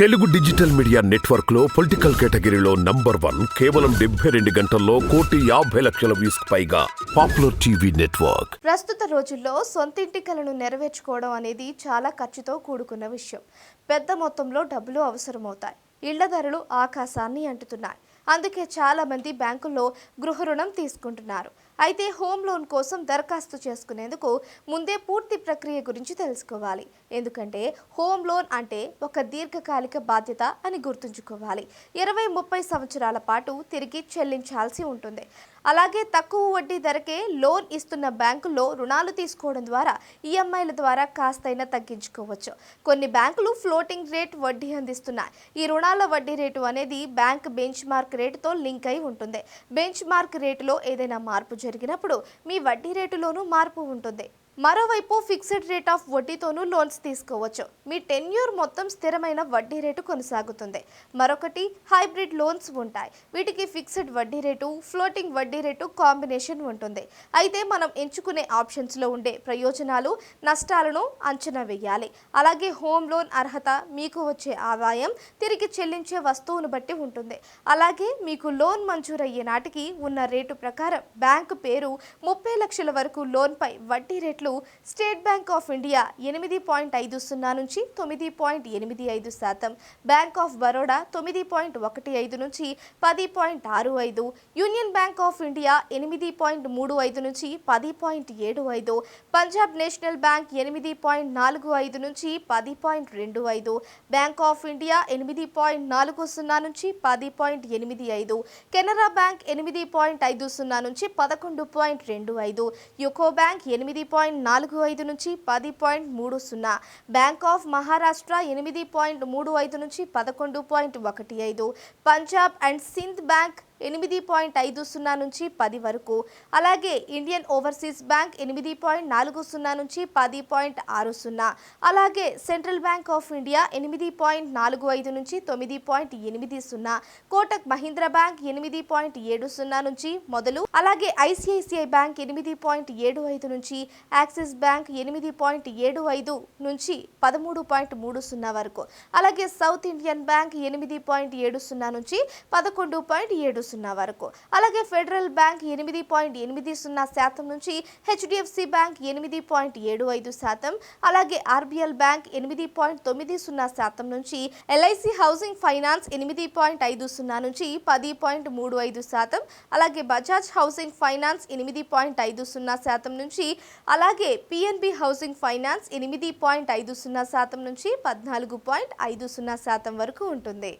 Telugu digital media నెట్వర్క్లో political కేటగిరీలో number one కేవలం డెబ్బై రెండు గంటల్లో కోటి యాభై లక్షల వ్యూస్ పైగా పాపులర్ టీవీ నెట్వర్క్. ప్రస్తుత రోజుల్లో సొంతింటి కలను నెరవేర్చుకోవడం అనేది చాలా ఖర్చుతో కూడుకున్న విషయం. పెద్ద మొత్తంలో డబ్బులు అవసరమవుతాయి. ఇళ్ళ ధరలు ఆకాశాన్ని అంటుతున్నాయి. అందుకే చాలా మంది బ్యాంకుల్లో గృహ రుణం తీసుకుంటున్నారు. అయితే హోమ్ లోన్ కోసం దరఖాస్తు చేసుకునేందుకు ముందే పూర్తి ప్రక్రియ గురించి తెలుసుకోవాలి. ఎందుకంటే హోమ్ లోన్ అంటే ఒక దీర్ఘకాలిక బాధ్యత అని గుర్తుంచుకోవాలి. ఇరవై ముప్పై సంవత్సరాల పాటు తిరిగి చెల్లించాల్సి ఉంటుంది. అలాగే తక్కువ వడ్డీ ధరకే లోన్ ఇస్తున్న బ్యాంకుల్లో రుణాలు తీసుకోవడం ద్వారా ఈఎంఐల ద్వారా కాస్తైనా తగ్గించుకోవచ్చు. కొన్ని బ్యాంకులు ఫ్లోటింగ్ రేట్ వడ్డీ అందిస్తున్నాయి. ఈ రుణాల వడ్డీ రేటు అనేది బ్యాంక్ బెంచ్ మార్క్ రేటుతో లింక్ అయి ఉంటుంది. బెంచ్ మార్క్ రేటులో ఏదైనా మార్పు జరిగినప్పుడు మీ వడ్డీ రేటులోనూ మార్పు ఉంటుంది. మరోవైపు ఫిక్స్డ్ రేట్ ఆఫ్ వడ్డీతోనూ లోన్స్ తీసుకోవచ్చు. మీ టెన్యూర్ మొత్తం స్థిరమైన వడ్డీ రేటు కొనసాగుతుంది. మరొకటి హైబ్రిడ్ లోన్స్ ఉంటాయి. వీటికి ఫిక్స్డ్ వడ్డీ రేటు ఫ్లోటింగ్ వడ్డీ రేటు కాంబినేషన్ ఉంటుంది. అయితే మనం ఎంచుకునే ఆప్షన్స్లో ఉండే ప్రయోజనాలు నష్టాలను అంచనా వేయాలి. అలాగే హోమ్ లోన్ అర్హత మీకు వచ్చే ఆదాయం తిరిగి చెల్లించే వస్తువును బట్టి ఉంటుంది. అలాగే మీకు లోన్ మంజూరయ్యే నాటికి ఉన్న రేటు ప్రకారం బ్యాంకు పేరు ముప్పై లక్షల వరకు లోన్పై వడ్డీ రేట్లు స్టేట్ బ్యాంక్ ఆఫ్ ఇండియా ఎనిమిది పాయింట్ ఐదు సున్నా నుంచి తొమ్మిది పాయింట్ ఎనిమిది ఐదు శాతం బ్యాంక్ ఆఫ్ బరోడా తొమ్మిది పాయింట్ ఒకటి ఐదు నుంచి పది పాయింట్ ఆరు ఐదు యూనియన్ బ్యాంక్ ఆఫ్ ఇండియా ఎనిమిది పాయింట్ మూడు ఐదు నుంచి పది పాయింట్ ఏడు ఐదు పంజాబ్ నేషనల్ బ్యాంక్ ఎనిమిది పాయింట్ నాలుగు ఐదు నుంచి పది పాయింట్ రెండు ఐదు బ్యాంక్ ఆఫ్ ఇండియా ఎనిమిది పాయింట్ నాలుగు సున్నా నుంచి పది పాయింట్ ఎనిమిది ఐదు కెనరా బ్యాంక్ ఎనిమిది పాయింట్ ఐదు సున్నా నుంచి పదకొండు పాయింట్ రెండు ఐదు యుకో బ్యాంక్ ఎనిమిది పాయింట్ పాయింట్ నాలుగు ఐదు నుంచి పది పాయింట్ మూడు సున్నా. బ్యాంక్ ఆఫ్ మహారాష్ట్ర ఎనిమిది పాయింట్ మూడు ఐదు నుంచి పదకొండు పాయింట్ ఒకటి ఐదు. పంజాబ్ అండ్ సింధ్ బ్యాంక్ ఎనిమిది పాయింట్ ఐదు సున్నా నుంచి పది వరకు. అలాగే ఇండియన్ ఓవర్సీస్ బ్యాంక్ ఎనిమిది పాయింట్ నాలుగు సున్నా నుంచి పది పాయింట్ ఆరు సున్నా. అలాగే సెంట్రల్ బ్యాంక్ ఆఫ్ ఇండియా ఎనిమిది పాయింట్ నాలుగు ఐదు నుంచి తొమ్మిది పాయింట్ ఎనిమిది సున్నా. కోటక్ మహీంద్రా బ్యాంక్ ఎనిమిది పాయింట్ ఏడు సున్నా నుంచి మొదలు. అలాగే ఐసిఐసిఐ బ్యాంక్ ఎనిమిది పాయింట్ ఏడు ఐదు నుంచి యాక్సిస్ బ్యాంక్ ఎనిమిది పాయింట్ ఏడు ఐదు నుంచి పదమూడు పాయింట్ మూడు సున్నా వరకు. అలాగే సౌత్ ఇండియన్ బ్యాంక్ ఎనిమిది పాయింట్ ఏడు సున్నా నుంచి పదకొండు పాయింట్ ఏడు సున్నా వరకు. అలాగే ఫెడరల్ బ్యాంక్ ఎనిమిది పాయింట్ ఎనిమిది సున్నా శాతం నుంచి హెచ్డిఎఫ్సి బ్యాంక్ ఎనిమిది పాయింట్ ఏడు ఐదు శాతం అలాగే ఆర్బిఎల్ బ్యాంక్ ఎనిమిది పాయింట్ తొమ్మిది సున్నా శాతం నుంచి ఎల్ఐసి హౌసింగ్ ఫైనాన్స్ ఎనిమిది పాయింట్ ఐదు సున్నా నుంచి పది పాయింట్ మూడు ఐదు శాతం అలాగే బజాజ్ హౌసింగ్ ఫైనాన్స్ ఎనిమిది పాయింట్ ఐదు సున్నా శాతం నుంచి అలాగే పిఎన్బి హౌసింగ్ ఫైనాన్స్ ఎనిమిది పాయింట్ ఐదు సున్నా శాతం నుంచి పద్నాలుగు పాయింట్ ఐదు సున్నా శాతం వరకు ఉంటుంది.